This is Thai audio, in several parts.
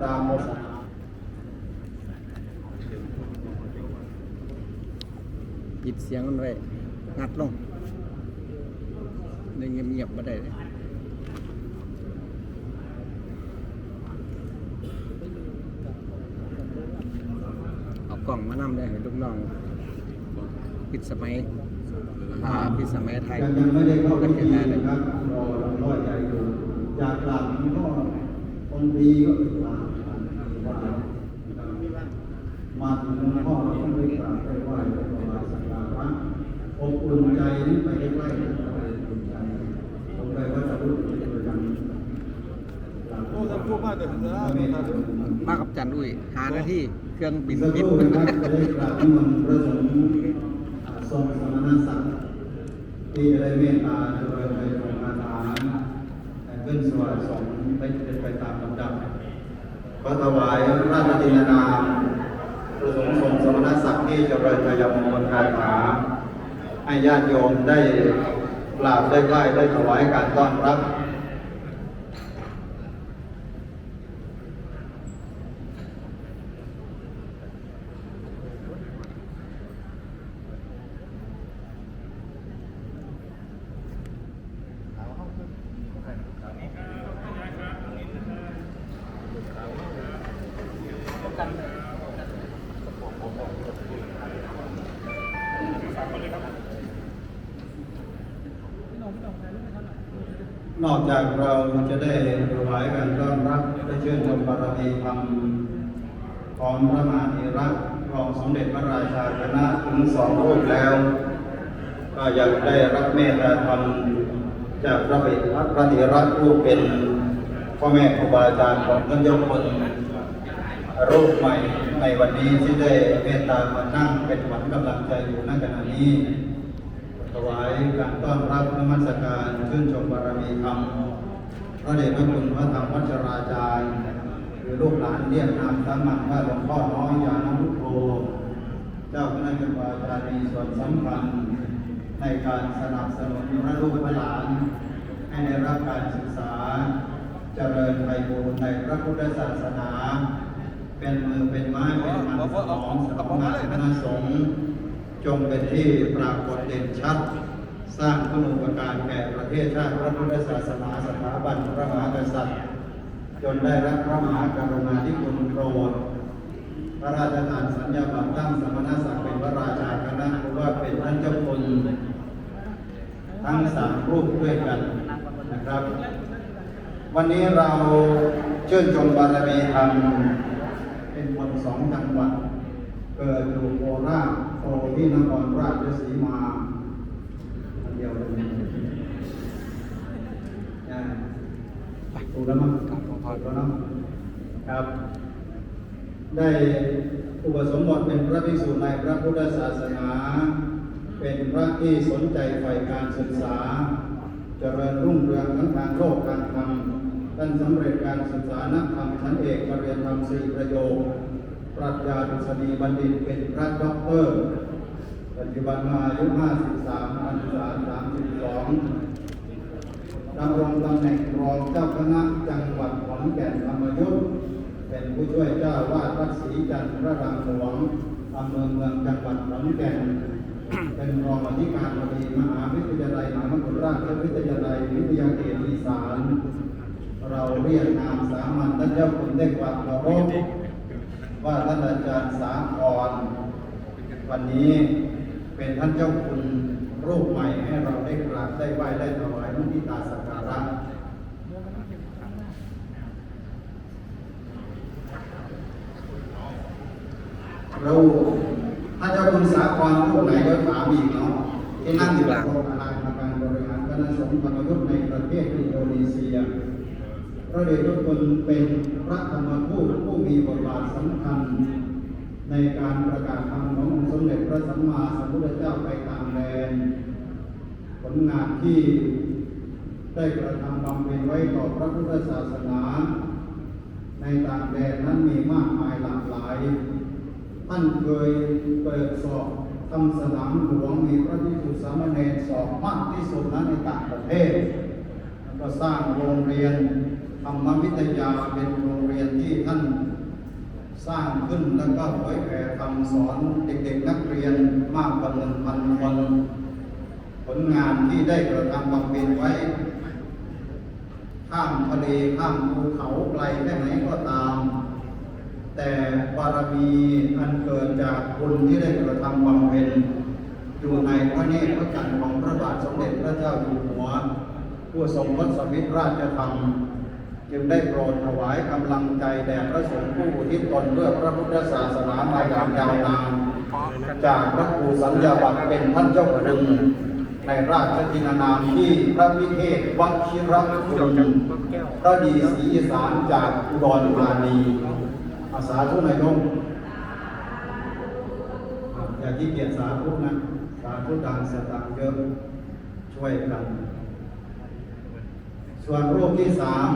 ตามหมดปิดเสียงมันไว้งัดลงได้เงียบมาได้เลยเอากล่องมานำได้ให้ลูกน้องปิดสมัยอ่าปิดสมัยไทยยังไม่ได้เข้าก็พิเกิดธีได้เลยนะครับรอรอใจอยู่จากหลังก็องค์ดีก็ติดตามมา ถึงหลวงพ่อก็ต้องไปกราบไปไหว้ไปถวาสักการะอบอุ่นใจนี่ไปใกล้ๆนะครับอบอุ่นใจผมไปว่าจะพูดถึงประจำโอ้ท่านผู้ว่าเดี๋ยวผมจะเล่าไม่ให้ได้ฟังมากับจันอุ้ยหาหน้าที่เครื่องบินบินรู่นะครับได้กราบนิมนต์พระสงฆ์ทรงสมณศักดิ์ที่ได้เมตตาเจริญในโรงงานอาหารขึ้นสวดสงฆ์ได้เป็นไปตามลำดับขอถวายราชตินานาม สงฆ์ทรงสมณศักดิ์ที่เจริญพยมมงคลคาถาให้ญาติโยมได้กราบได้ไหว้ได้ถวายการต้อนรับ นอกจากเราจะได้ถวายการต้อนรับได้เชิญชมบารมีธรรมของพระมหาเถระรองสมเด็จพระราชาคณะถึงสองรูปแล้ว ก็ยังได้รับเมตตาธรรมจากพระบิดาพระเถระผู้เป็นพ่อแม่ครูบาอาจารย์ของท่านยมคนรูปใหม่ในวันนี้ที่ได้เมตตามานั่งเป็นขวัญกำลังใจอยู่ณขณะนี้ถวายการต้อนรับนมัสการชื่นชมบารมีธรรมพระเดชพระคุณพระธรรมวัชราจารย์หรือลูกหลานเรียกนามสามัญว่าหลวงพ่อน้อยยานุโทเจ้าคณะกรรมการมีส่วนสำคัญ ในการสนับสนุนพระลูกพระหลาน ให้ได้รับการศึกษา เจริญไปบูรในพระพุทธศาสนา เป็นมือเป็นไม้เป็นมันสองสองคณะสงฆ์จงเป็นที่ปรากฏเด่นชัด สร้างคุณูปการแก่ประเทศชาติพระพุทธศาสนาสถาบันพระมหากษัตริย์จนได้รับพระมหากรุณาธิคุณโปรดพระราชทานสัญญาบัตรตั้งสมณศักดิ์เป็นพระราชาคณะหรือว่าเป็นท่านเจ้าคุณทั้งสามรูป ด้วยกันนะครับ วันนี้เราเชื่นชมบารมีธรรมเป็นคนสองจังหวัดเกิดอยู่โคราชโตที่นครราชสีมาเดียวเลยนะถูกแล้วมั้งถูกแล้วนะครับ ได้อุปสมบทเป็นพระภิกษุในพระพุทธศาสนา เป็นพระที่สนใจใฝ่การศึกษา เจริญรุ่งเรืองทั้งทางโลกการธรรมท่านสำเร็จการศึกษานักธรรมชั้นเอกปรริญญาธรรมสี่ประโยค ปรัชญาดุษฎีบัณฑิตเป็นพระด็อกเตอร์ ปัจจุบันมาอายุ 53พรรษา32ดำรงตำแหน่งรองเจ้าคณะจังหวัดขอนแก่นธรรมยุทธเป็นผู้ช่วยเจ้าวาดวัดศรีจันทร์พระรามหลวงอำเภอเมืองจังหวัดขอนแก่น เป็นรองอธิการบดีมหาวิทยาลัยมหามกุฏราชวิทยาลัยวิทยาเขตอีสาน เราเรียกนามสามัญท่านเจ้าคุณได้ความเคารพว่าท่านอาจารย์สาครวันนี้เป็นท่านเจ้าคุณรูปใหม่ให้เราได้กราบได้ไหว้ได้ถวายมุทิตาสักการะเรา ท่าเจ้าคุณสาครรูปไหนเดี๋ยวถามอีกเนาะที่นั่งอยู่กับโรงการการบริหารคณะสงฆ์ธรรมยุทธในประเทศอินโดนีเซียพระเดชพระคุณเป็นพระธรรมทูตผู้มีบทบาทสำคัญ ในการประกาศธรรมขององค์สมเด็จพระสัมมาสัมพุทธเจ้าไปตามแดนผลงานที่ได้กระทำบำเพ็ญไว้ต่อพระพุทธศาสนา ในต่างแดนนั้นมีมากมายหลากหลาย ท่านเคยเปิดสอบทำสนามหลวงมีพระภิกษุสามเณรสอบมากที่สุดนั้นในต่างประเทศแล้วก็สร้างโรงเรียนธรรมวิทยาเป็นโรงเรียนที่ท่านสร้างขึ้นแล้วก็เผยแผ่คำสอนเด็กๆนักเรียนมากกว่าหนึ่งพันคนผลงานที่ได้กระทำบำเพ็ญไว้ ข้ามทะเลข้ามภูเขาไกลแค่ไหนก็ตาม แต่บารมีอันเกิดจากบุญที่ได้กระทำบำเพ็ญอยู่ในพระเนตรพระกันของพระบาทสมเด็จพระเจ้าอยู่หัว ผู้ทรงรสมิตรราชธรรม จึงได้โปรดถวายกำลังใจแด่พระสงฆ์ผู้อุทิศตนเพื่อพระพุทธศาสนามาอย่างยาวนานจากพระครูสัญญาบัตรเป็นท่านเจ้าคุณในราชทินานามที่พระวิเทศวชิรคุณพระดีศรีอีสานจากอุดรธานี อาสาทุนายกอย่าที่เกียจสาธุนะ สาธุดังสตังเยอะช่วยกัน ส่วนรูปที่สาม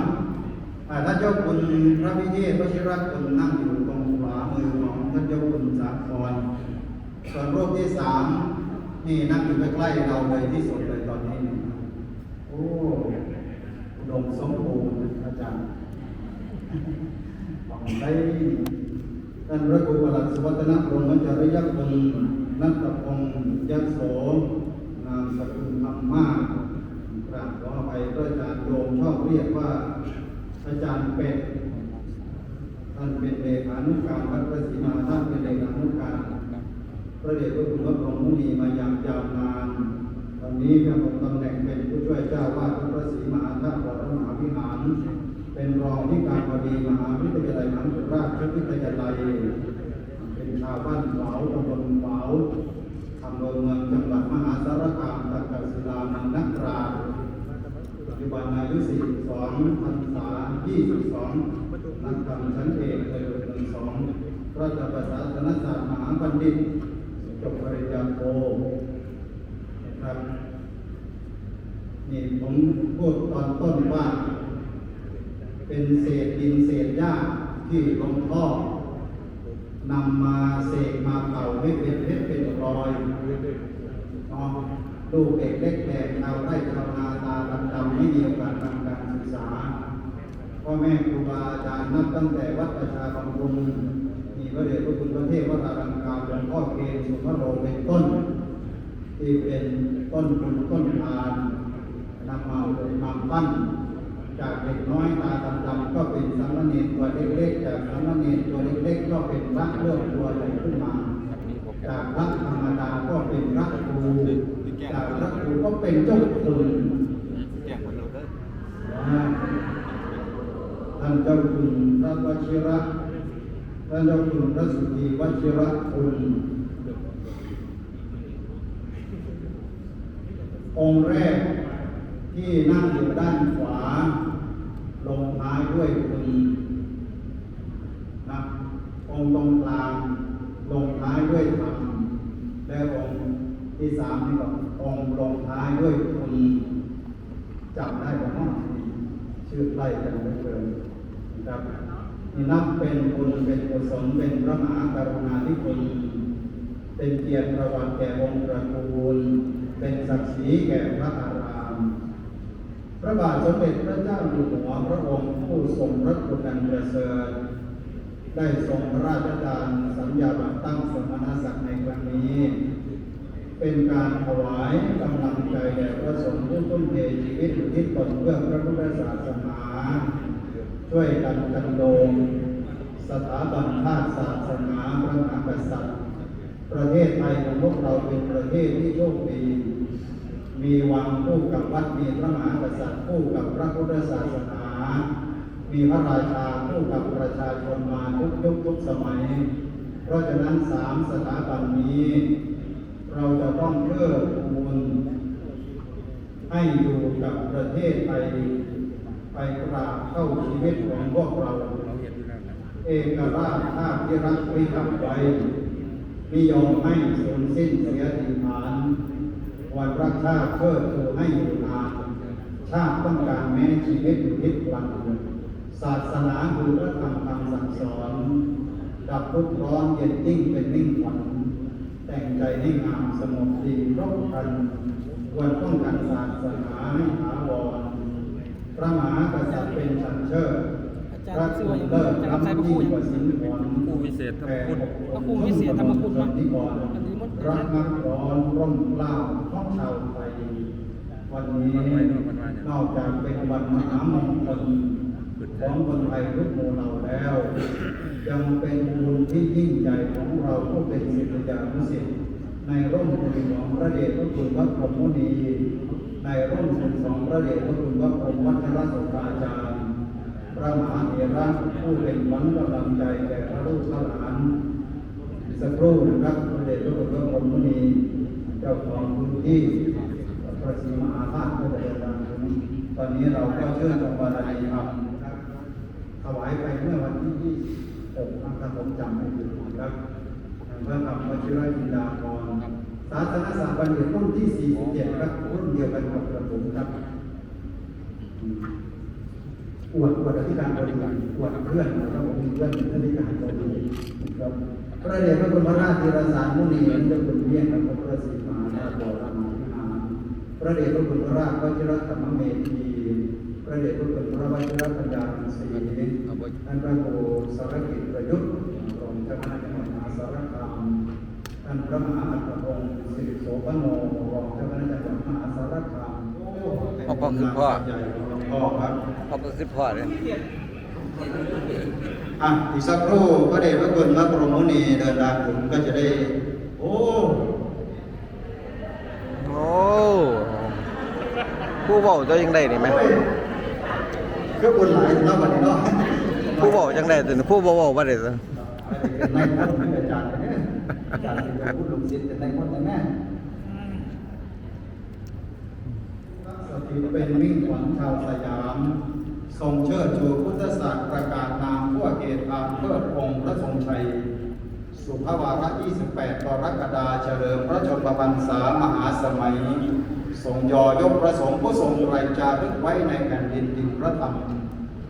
อ่าท่านเจ้าคุณพระพิเทศวชิรคุณนั่งอยู่ตรงขวามือของท่านเจ้าคุณสาครส่วนรูปที่สามนี่นั่งอยู่ใกล้ๆเราเลยที่สุดเลยตอนนี้โอ้อุดมสมบูรณ์อาจารย์ ได้ท่านพระครูประหลัดสุวัฒนพรหมจริยคุณนัตพงษ์ยโสนามสกุลธรรมากกราบขออภัยพระอาจารย์โยมชอบเรียกว่าอาจารย์เป็ดท่านเป็นเลขานุการวัดพระศรีมาท่านเป็นเลขานุการพระเดชพระคุณพระพรหมมุนีมาอย่างยาวนานตอนนี้ยังคงตำแหน่งเป็นผู้ช่วยเจ้าวาดวัดพระศรีมาท่านวรมหาวิหาร เป็นรองที่การบดีมหาวิทยาลัยมหาวิทยาลัยวิทยาลัย เป็นชาวบ้านขวาตำบลขวาวอำเภอเมืองจังหวัดมหาสารคามตักกศิลานันนักราปัจจุบันอายุ42พรรษา22 นักธรรมชั้นเอกเลยหนึ่งสองพระจักรศาสนศาสตร์มหาบัณฑิตจบปริญญาโทครับนี่ผมพูดตอนต้นว่า เป็นเศษดินเศษหญ้าที่หลวงพ่อนำมาเสกมาเป่าให้เป็นเพชรเป็นรอยเนาะลูกเด็กเล็กแดงชาไร่ชาวนาตาดำๆไม่มีโอกาสทำการศึกษาพ่อแม่ครูบาอาจารย์นับตั้งแต่วัดประชาบำรุงมีพระเดชพระคุณพระเทพวัดอารังการหลวงพ่อเกณฑ์สุภโรเป็นต้น ที่เป็นต้นบุญต้นทานนำมาเป็นมาปั้น จากเด็กน้อยตาดำๆก็เป็นสามเณรตัวเล็กๆจากสามเณรตัวเล็กๆก็เป็นพระเลื่อมตัวใหญ่ขึ้นมา จากพระธรรมดาก็เป็นพระครูจากพระครูก็เป็นเจ้าคุณแจกคนท่านเจ้าคุณพระวชิระท่านเจ้าคุณพระสุธีวชิระคุณองค์แรก ที่นั่งอยู่ด้านขวา ลงท้ายด้วยคุณนะองค์ตรงกลาง ลงท้ายด้วยธรรมและองค์ที่สามนี่ก็องค์ลงท้ายด้วยคุณจำได้ไหมน้องชื่อไล่กันเหลือเกินนะครับนี่นับเป็นบุญเป็นกุศลเป็นพระมหากรุณาธิคุณเป็นเกียรติประวัติแก่วงศ์ตระกูล เป็นศักดิ์ศรีแก่พระอาร พระบาทสมเด็จพระเจ้าอยู่หัวพระองค์ผู้ทรงพระคุณอันประเสริฐได้ทรงพระราชทานสัญญาบัตรตั้งสมณศักดิ์ในครั้งนี้ เป็นการถวายกำลังใจแด่พระสงฆ์ผู้ทุ่มเทชีวิตทิศตนเพื่อพระพุทธศาสนาช่วยกันกันโดงสถาบันชาติศาสนาพระมหากษัตริย์ ประเทศไทยของพวกเราเป็นประเทศที่โชคดี มีวังคู่กับวัดมีพระมหากษัตริย์คู่กับพระพุทธศาสนา มีพระราชาคู่กับประชาชนมาทุกยุคทุกสมัย เพราะฉะนั้นสามสถาบันนี้ เราจะต้องเพื่อคูณให้อยู่กับประเทศไทยไปกราบเข้าชีวิตของพวกเรา เอกราชชาติที่รักไว้กับไว้ไม่ยอมให้สูญสิ้นเสียดีฐา วันรักชาติเพื่อทูให้อยู่นานชาติต้องการแม้ชีวิตอยู่ทิศวันศาสนาคือพระธรรมคำสั่งสอน ดับทุกร้อนเย็นยิ่งเป็นนิ่งฝัน แต่งใจให้งามสงบดีครบครันควรป้องกันศาสนาให้ถาวรพระมหากษัตริย์เป็นฉันเชิด จารระย์ชื่อคุว่าอย่างเลิศอาจารย์ใครน้พระคู่อย่างผลครูวิเศษธรรมคุณพระครูวิเศษธรรมคุณชนที่ก่อนอันนี้มันรักมักร้อนร่มเกล้าของชาวไทยวันนี้นอกจากเป็นวันมหามงคลของคนไทยทุกหมู่เหล่าแล้ว ยังเป็นบุญที่ยิ่งใหญ่ของเราผู้เป็นศิษยานุศิษย์ในร่มบุญของพระเดชพระคุณพระพรหมมุนีในร่มบุญของพระเดชพระคุณพระพรหมวัชรสุราจารย์ ระมหาเถระผู้เป็นขวัญกำลังใจแก่พระลูกพระหลานสักครู่นะครับพระเดชพระคุณพระพรหมมุนีเจ้าของพื้นที่พระศรีมหาธาตุพระเดชพระคุณตอนนี้เราก็เชื่อจงบารมีธรรมนะครับถวายไปเมื่อวันที่26นะครับผมจำไม่ผิดนะครับพระธรรมวชิรจินดาภรศาสนศาสตร์บัณฑิตรุ่นที่47ครับรุ่นเดียวกันกับกระผมครับ อวดอวดอธิการบดีอวดเพื่อนนะครับผมมีเพื่อนเป็นอธิการบดีครับพระเดชพระคุณพระราชธีรสารมุนีเจ้าคุณเลี้ยงครับพระศรีมหาราชบรมวิหาพระเดชพระคุณพระราชวชิรธรรมเมธีพระเดชพระคุณพระวชิรปัญญาลังสีท่านพระครูสารกิจประยุทธ์รองเจ้าคณะจังหวัดมหาสารคามท่านพระมหาอัฏฐพงศ์สิริโสพโนรองเจ้าคณะจังหวัดมหาสารคามโอ้พ่อพ่อคือพ่อ ใหญ่ของหลวงพ่อครับพ่อก็คือพ่อเลยอะอีกสักครู่พระเดชพระคุณพระบรมมุนีเดินทางถึงก็จะได้ โอ้โอ้ผู้บอกจะยังได้นี่ไหมโอ้ยคือบุญหลายเนาะบัดนี้เนาะผู้บอกจังได้แต่ผู้บอกว่าได้ซะเป็นนายคนเป็นอาจารย์เนี่ยอาจารย์เป็นผู้ลงศิษย์เป็นนายคนแต่แม่ส ถิตเป็นมิ่งขวัญชาวสยาม ทรงเชิดชูพุทธศาสตร์ประกาศนามผู้เกตอาเพิดอองค์พระทรงชัย สุภาวาระ 28 กรกฎาเฉลิมพระชนมพรรษามหาสมัย ทรงยอยกประสงค์ผู้ทรงไรจารึกไว้ในแผ่นดินดินพระธรรม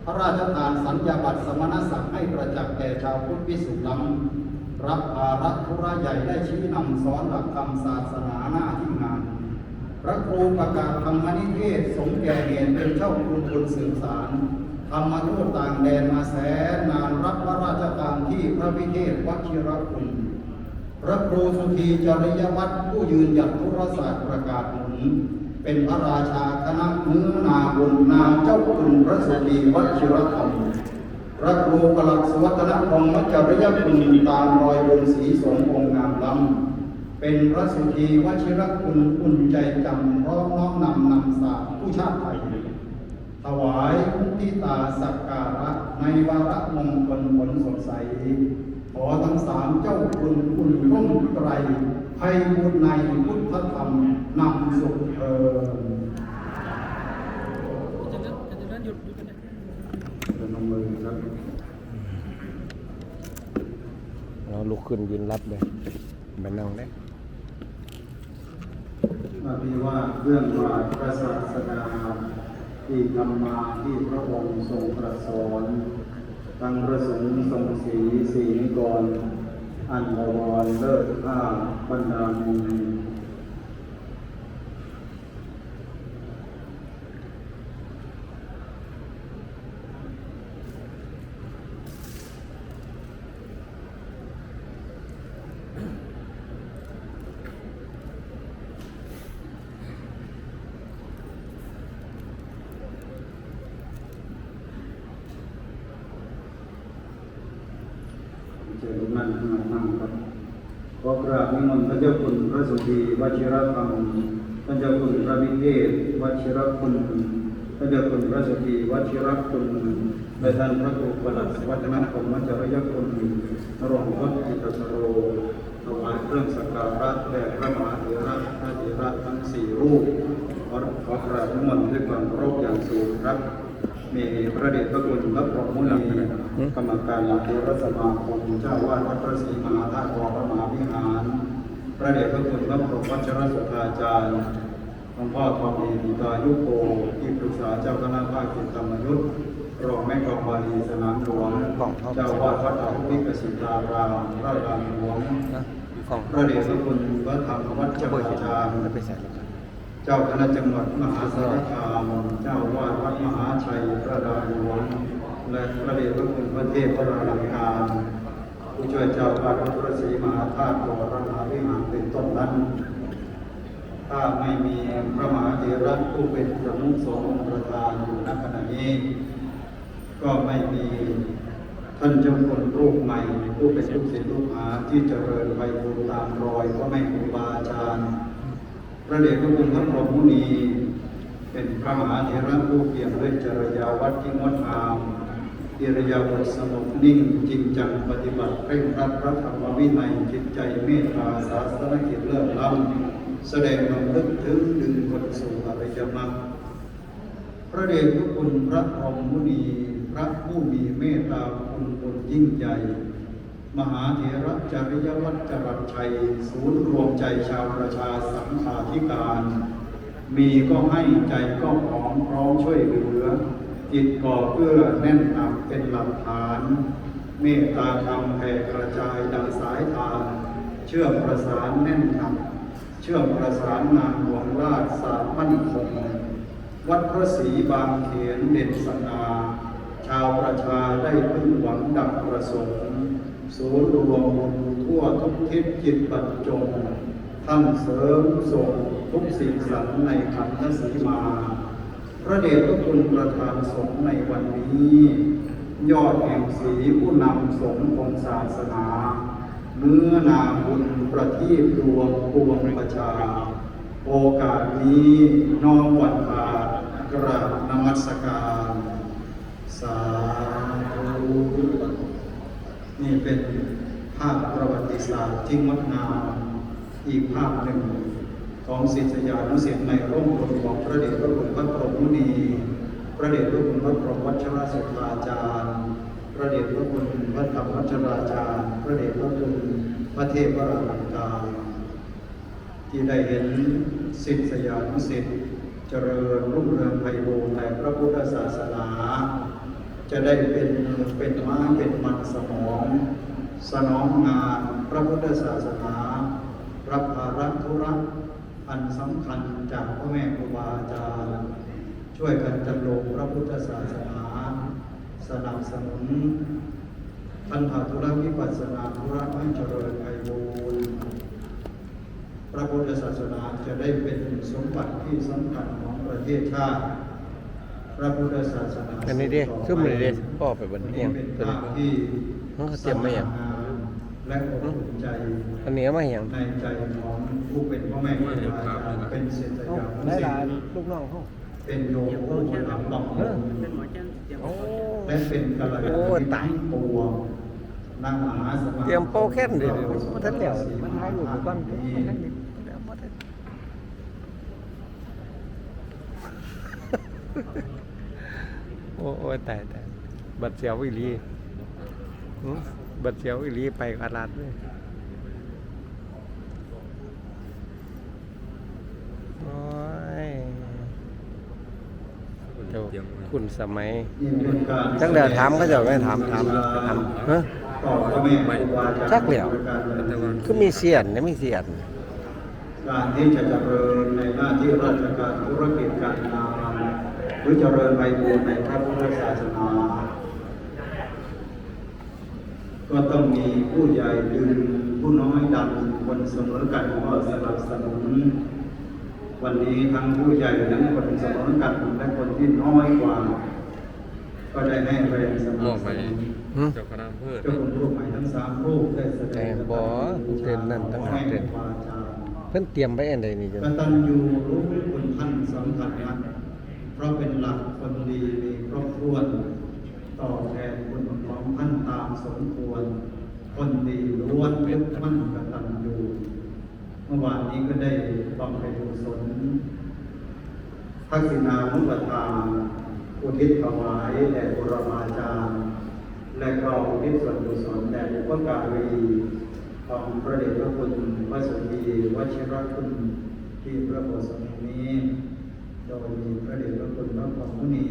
พระราชทานสัญญาบัตรสมณศักดิ์ให้ประจักษ์แก่ชาวพุทธพิสุทธิ์ล้ำรับภาระธุระใหญ่ได้ชี้นำสอนหลักธรรมศาสนาหน้าที่ง พระครูประกาศธรรมนิเทศ สงแก่เหตุเป็นเจ้าคุณบุญสืบสารธรรมทูตต่างแดนมาแสนนานรับพระราชการที่พระวิเทศวชิรคุณพระครูสุธีจริยวัตรผู้ยืนหยัดธุรศาสตร์ประกาศหนุนเป็นพระราชาคณะเนื้อนาบุญนามเจ้าคุณพระสุธีวชิรธรรมพระครูกลักษวัฒนพงศ์มัจจริยคุณตามรอยบนสีสงองค์งามล้ำ เป็นพระสุธีวชิรคุณอุ่นใจจำพร้อมน้อมนำนำสาผู้ชาติไทย ถวายมุทิตาสักการะในวาระมงคลผลสดใส ขอทั้งสามเจ้าคุณคุณร่มไตรไพบุญในพุทธธรรมนำสุขเอินมือครับเราลุกขึ้นยืนรับเลยมานั่งได้าพิว่าเรื่องราวพระศาสนาที่ทำมาที่พระองค์ทรงประสอนทั้งประสงค์ทรงสีสีนิกร อันบวรเลิศข้าบรรดามีนี เจริญมั่นขึ้นมาตั้งครับขอกราบนิมนต์พระเจ้าคุณพระสุธีวชิรธรรมท่านเจ้าคุณพระวิเทศวชิรคุณท่านเจ้าคุณพระสุธีวชิรคุณและท่านพระครูประหลัดวัฒนธรรมวัจรยคุณนรงค์วัดจิตสโรถวายเครื่องสักการะแด่พระมหาเถระพระเถระทั้งสี่รูปขอขอกราบนิมนต์ด้วยความเคารพอย่างสูงครับ มีพระเดชพระคุณพระพรหมมุนีกรรมการหลักเทรสมาคมเจ้าวาดวัดพระศรีมหาธาตุวรมหาวิหาร พระเดชพระคุณพระพรหมวัชรสุธาจารย์หลวงพ่อทองดีปิตายุโกที่ปรึกษาเจ้าคณะภาคกิจธรรมยุทธรองแม่กองบาลีสนามหลวงเจ้าวาดวัดอภิกสิตารามพระรามหลวงนะของพระเดชพระคุณพระธรรมวัชจะเปิดราเห็นจารย์ เจ้าคณะจังหวัดมหาสารคาม เจ้าวาดวัดมหาชัยพระดาหลวงและพระเดชพระคุณพระเทพพระราลังการผู้ช่วยเจ้าวาดวัดพระศรีมหาธาตุวรมหาวิหารเป็นต้นนั้นถ้าไม่มีพระมหาเถระผู้เป็นประมุขสงฆ์องประธานอยู่ณขณะนี้ ก็ไม่มีท่านเจ้าคนรูปใหม่ ผู้เป็นลูกศิษย์ลูกหาที่เจริญไปบูตามรอยก็ไม่ครูบาอาจารย์ ระเดชพระคุณพระพรหมมุนี เป็นพระมหาเถระผู้เปี่ยมด้วยจริยาวัดที่งดงามอิริยาบถสงบนิ่งจริงจังปฏิบัติเคร่งครัดพระธรรมวินัยจิตใจเมตตาศาสนกิจเลิศล้ำแสดงลำลึกถึงดึงคนสู่อริยมรรคพระเดชพระคุณพระพรหมมุนี พระผู้มีเมตตาคุณคนยิ่งใหญ่ มหาเถรจริยวัตรจรัสชัย ศูนย์รวมใจชาวประชาสังฆาธิการ มีก็ให้ใจก็พร้อมพร้อมช่วยเหลือ จิตก่อเพื่อแน่นหนักเป็นหลักฐาน เมตตาธรรมแผ่กระจายดังสายทาน เชื่อมประสานแน่นหนัก เชื่อมประสานงานหลวงราชศาร์มั่นคงวัดพระศรีบางเขนเด่นสง่าชาวประชาได้พึ่งหวังดังประสงค์ ศูนย์รวมบุญทั่วทุกทิศจิตบรรจงท่านเสริมส่งทุกสิ่งสรรในขันธสีมา พระเดชพระคุณประธานสงฆ์ในวันนี้ ยอดแห่งสีผู้นำสงฆ์ของศาสนาเนื้อนาบุญประทีปดวงปวงประชา โอกาสนี้น้อมวันตากราบนมัสการ สาธุ นี่เป็นภาพประวัติศาสตร์ที่งดงามอีกภาพหนึ่งของศิษยานุศิษย์ในร่มโพธิ์ของพระเดชพระคุณพระพรหมุนี พระเดชพระคุณพระพรหมวัชรสุทธาจารย์ พระเดชพระคุณพระธรรมวัชราจารย์ พระเดชพระคุณพระเทพวราลังกาที่ได้เห็นศิษยานุศิษย์เจริญรุ่งเรืองไพบูรในพระพุทธศาสนา จะได้เป็นเป็นม้าเป็นมันสมอง สนองงานพระพุทธศาสนารับภาระธุระอันสำคัญจากพ่อแม่ครูบาอาจารย์ช่วยกันจัดลงพระพุทธศาสนา สนับสนุนพันธาธุระวิปัสสนาธุระให้เจริญไพบูรพระพุทธศาสนาจะได้เป็นสมบัติที่สำคัญของประเทศชาติ พระพุทธศาสนาอันนี้ดิซุ่มนี่ดิพ่อไปบนนี้นี่ยังเป็นตัวภานี้พที่เขาเตรียมมาอย่างสง่างามและอบอุ่นใจอันนี้เอามาอย่างในใจของผู้เป็นพ่อแม่ครูบาอาจารย์เป็นศิษยานุได้ศิษหลานย์ลูกน้องเขาเป็นโยมผู้นำบังเออเป็นหมอจันเตรียมโอ้และเป็นกัลยาณโอ้มิตรตายทั้งปวงนางมหาสมาเตรียมโปรแค่นเดี๋ยวมันทันแล้วมันหายอยู่ก่อนมัน โอ้โอ้ยตายตายบัดเสียวอีหลีหึบัดเสียวอีหลีไปกาลาดเลยโอ้ยเจ้าคุณสมัยนี่เป็นการจักเดี๋ยวถามเขาเจะไม่ถามถามถามฮะต่อพ่อแม่ครูบาอาจารย์จักแล้วคือมีเสียนเนี่ยมีเสียนการที่จะเจริญในหน้าที่ราชการธุรกิจการงาน หรือเจริญไปบูรณ์ในพระพุทธศาสนา ก็ต้องมีผู้ใหญ่ดึงผู้น้อยดันคนเสมอกันก็สนับสนุน วันนี้ทั้งผู้ใหญ่ทั้งคนเสมอกันและคนที่น้อยกว่า ก็ได้ให้แรงสนัมอบบสไปนุนหึเจ้าคณะอำเภอเจ้าคุณรูปใหม่ทั้งสามรูปได้แสดงแต่บ่เต้นนั่นตั้งหากเต้นวาจาเพิ่นเตรียมไว้อันใดนี่จ้ะกตัญญูรู้คุณท่านสำคัญนะเพ ราะเป็นหลักคนดีมีครบถ้วน ต่อแทนคุณของท่านตามสมควร คนดีล้วนยึดมั่นกตัญญูเมื่อวานนี้ก็ได้บำเพ็ญกุศลทักษิณามุปทานอุทิศถวายแด่บุรมาจารย์ และก็อุทิศส่วนกุศลแด่บุพการีของพระเดชพระคุณพระสุธีวชิรคุณที่พระโบสถ์แห่งนี้ โดยมีพระเดชพระคุณพระพรหมมุนี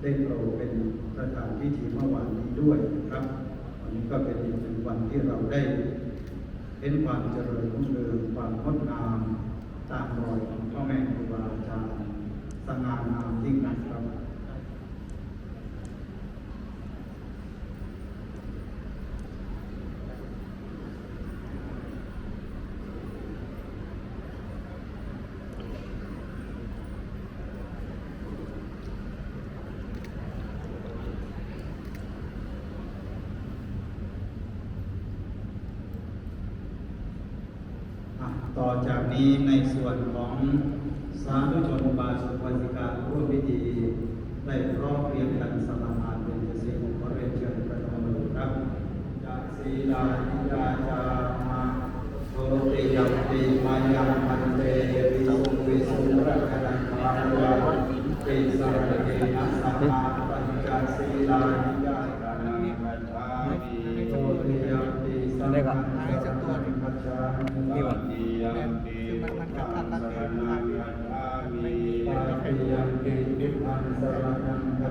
ได้โปรดเป็นประธานพิธีเมื่อวานนี้ด้วยนะครับ วันนี้ก็เป็นอีกหนึ่งวันที่เราได้เห็นความเจริญรุ่งเรืองความงดงามตามรอยของพ่อแม่ครูบาอาจารย์สง่างามยิ่งนักครับ อะต่อจาก นี้ในส่วนของสาธุชนบาสุภาสิการร่วมพิธี ได้ร้องเรียนกันสมาทานเป็นเกษตรขอเรียนเชิญพระธรรมนูครับจากศีลานิยาจามาโตติยัมปิมายังพันเตวิสุวิสุรักนันทายาปิสารเกนะสัมมาปัญจศีลานิยาจานาปัจจามิโตติยัมปิสัมมาสัมพุทธัสส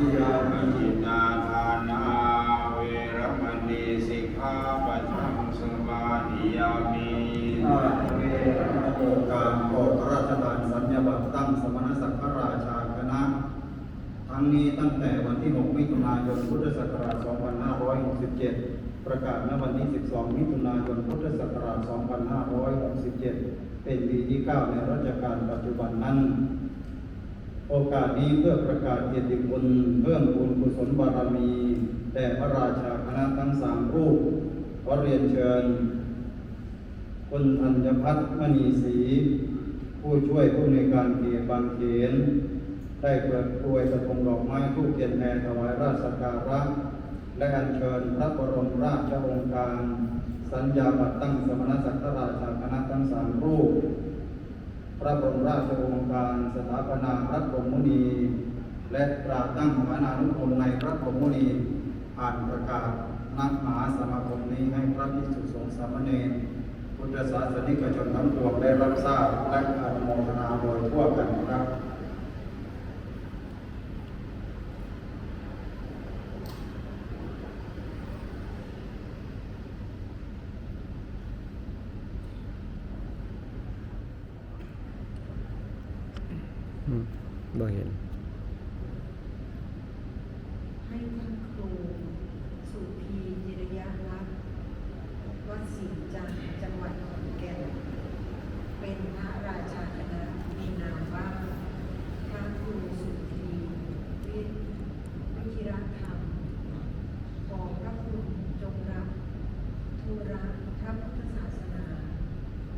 มาธิยามิอินาทานาเวรมณีสิกขาปะทังสมาธิยามิอาเวรมณีการโปรดพระราชทานสัญญบัตรตั้งสมณศักดิ์พระราชาคณะทั้งนี้ตั้งแต่วันที่ 6 มิถุนายน พุทธศักราช 2567 ประกาศณวันที่ 12 มิถุนายน พุทธศักราช 2567 เป็นปีที่ 9 ในรัชกาลปัจจุบันนั้น โอกาสนี้เพื่อประกาศเกียรติคุณเพิ่มบุญกุศลบารมีแด่พระราชาคณะทั้งสามรูปขอเรียนเชิญ คุณธัญพัฒน์มณีศรีผู้ช่วยผู้ในการเขตบางเขนได้เปิดกรวยกระทงดอกไม้ทูกเทียนแทนถวายราชการะและอัญเชิญพระบรมราชองค์การ สัญญาบัตรตั้งสมณศักดิ์พระราชาคณะทั้งสามรูป พระบรมราชโองการสถาปนาพระบรมมุนี และตราตั้งมานานุกรมในพระบรมมุนีอ่านประกาศนักมหาสมาคมนี้ให้พระภิกษุสงฆ์สามเณรพุทธศาสนิกชนทั้งปวงได้รับทราบและอนุโมทนาโดยทั่วกันครับ อืมบ่เห็น ให้ท่านครูสุพีจิรยรัตน์วัดศรีจันทร์จังหวัดขอนแก่น เป็นพระราชาคณะมีนามว่าพระครูสุพีวิวิชิรธรรม ขอพระคุณจงรับธุระพระพุทธศาสนา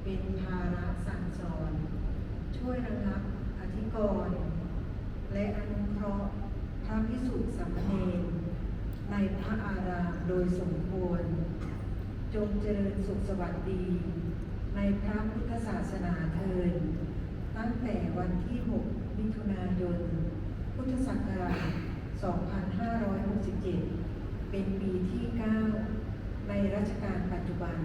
เป็นภาระสั่งสอน ช่วยระงับอธิกรณ์และอนุเคราะห์พระพิสุทธิสามเณรในพระอารามโดยสมควร จงเจริญสุขสวัสดี ในพระพุทธศาสนาเทินตั้งแต่วันที่ 6 มิถุนายน พุทธศักราช 2567 เป็นปีที่ 9 ในรัชกาลปัจจุบัน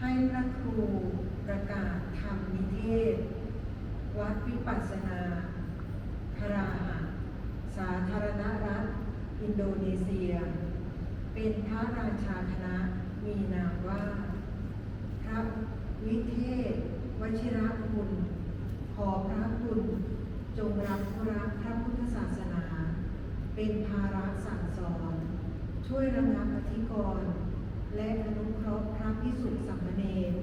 ให้ พระครูประกาศธรรมนิเทศ วัดวิปัสสนาคราหะสาธารณรัฐ อินโดนีเซีย เป็นพระราชาคณะมีนามว่า พระวิเทศ วชิรคุณ ขอพระคุณ จงรับธุระพระพุทธศาสนา เป็นภาระสั่งสอน ช่วยระงับอธิกรณ์ และอนุเคราะห์พระพิสุทธิสัมมเนร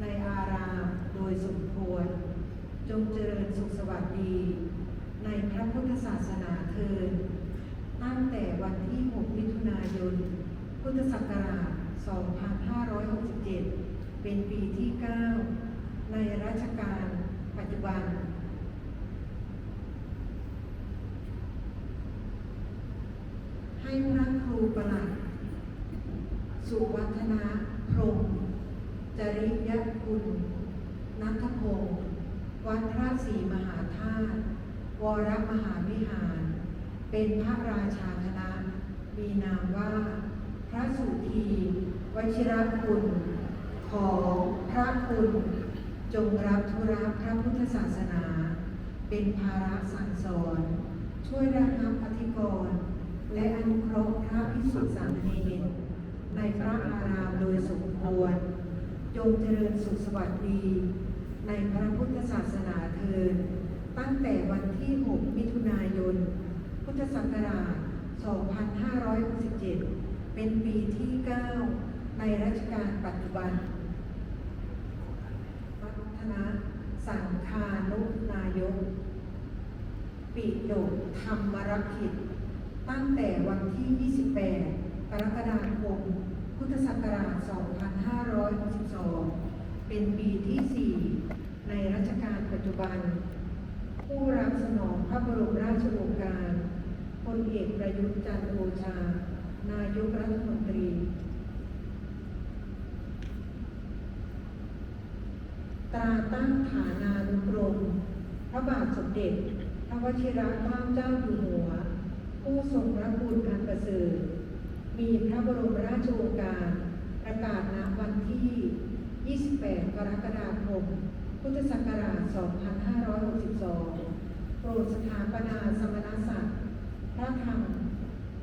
ในอารามโดยสมควร จงเจริญสุขสวัสดี ในพระพุทธศาสนาเทินตั้งแต่วันที่ 6 มิถุนายน พุทธศักราช 2567 เป็นปีที่ 9 ในรัชกาลปัจจุบันใให้พระครูประหลัด สุวัฒนาพรมจริยคุณ นัทพงศ์วัดพระศรีมหาธาตุวรมหาวิหาร เป็นพระราชาคณะ มีนามว่า พระสุธีวชิรคุณ ของพระคุณ จงรับธุระพระพุทธศาสนา เป็นภาระสั่งสอน ช่วยระงับอธิกร และอนุเคราะห์พระพิสุทธิสามเณร ในพระอารามโดยสมควรจงเจริญสุขสวัสดี ในพระพุทธศาสนาเทินตั้งแต่วันที่ 6 มิถุนายน พุทธศักราช 2567 เป็นปีที่ 9 ในรัชกาลปัจจุบันวัฒนะสังคานุนายก ปิโดธรรมรักขิต ตั้งแต่วันที่ 28 กรกฎาคม พุทธศักราช 2562 เป็นปีที่ 4 ในรัชกาลปัจจุบัน ผู้รับสนองพระบรมราชโองการพลเอกประยุทธ์จันทร์โอชา นายกรัฐมนตรีตราตั้งฐานานุกรม พระบาทสมเด็จ พระวชิรเกล้าเจ้าอยู่หัว ผู้ทรงพระคุณอันประเสริฐ มีพระบรมราชโองการประกาศณวันที่ 28 กรกฎาคม พุทธศักราช 2562 โปรดสถาปนาสมณศักดิ์พระธรรม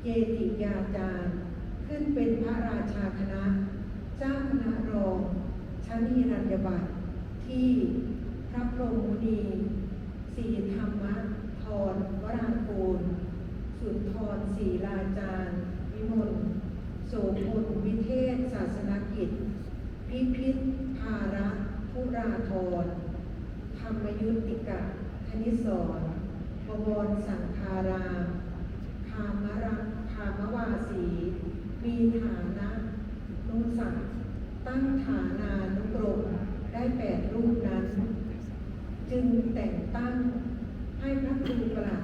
เยติยาจารย์ ขึ้นเป็นพระราชาคณะ เจ้าคณะรองชั้นฮิรัญญบัตรที่พระพรหมุนีสีธรรมะทรวรางกูลสุนทรศรีลาจารย์ วิมลโสพลวิเทศ ศาสนกิจ พิพิธภาระพุราธรธรรมยุติกะธนิสรบวรสังคารามคามรังพามวาสี มีฐานะนุสักดิ์ตั้งฐานานุกรมได้แปดรูปนั้น จึงแต่งตั้งให้พระครูประหลัด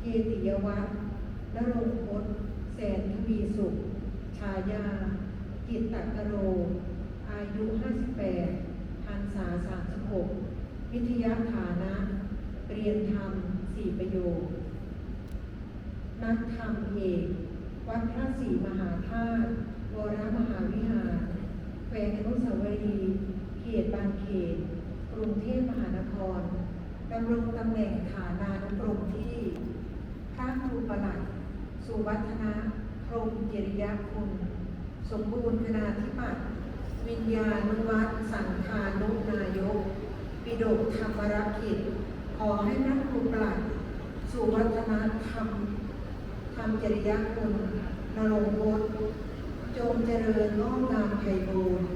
เกติยวัตรนรงคตแสนทวีสุข ชายากิตตกโร อายุ 58พรรษา36 วิทยาฐานะ เรียนธรรม4ประโยค นักธรรมเอก วัดพระศรีมหาธาตุวรมหาวิหารแขวงอนุสาวรีย์เขตบางเขตกรุงเทพมหานครดำรงตำแหน่งฐานานุกรมที่พระครูประหลัด สุวัฒนะพรมเจริยคุณ สมบูรณ์คณาธิปัตย์วิญญาณุวัตสังคานุนายก ปิโดกธรรมรักขิตขอให้พระครูประหลัดสุวัฒนธรรมธรรมจริยคุณนรงค์โพธจงเจริญงอกงามไพบูรณ์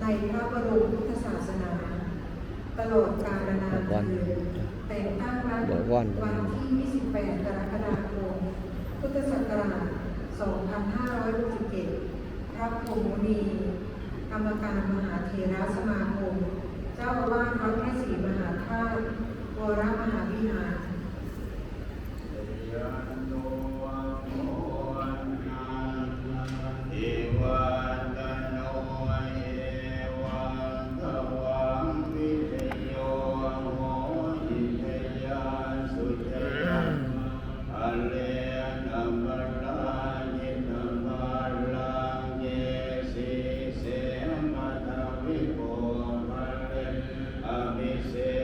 ในพระบรมพุทธศาสนา ตลอดกาลนานเทอญแต่งตั้งรัฐเดี๋ยวก่อนวันที่ 28 กรกฎาคม พุทธศักราช 2567 พระภูมุนีกรรมการมหาเทรสมาคม เจ้าอาวาสวัดพระศรีมหาธาตุวรมหาวิหาร อภิ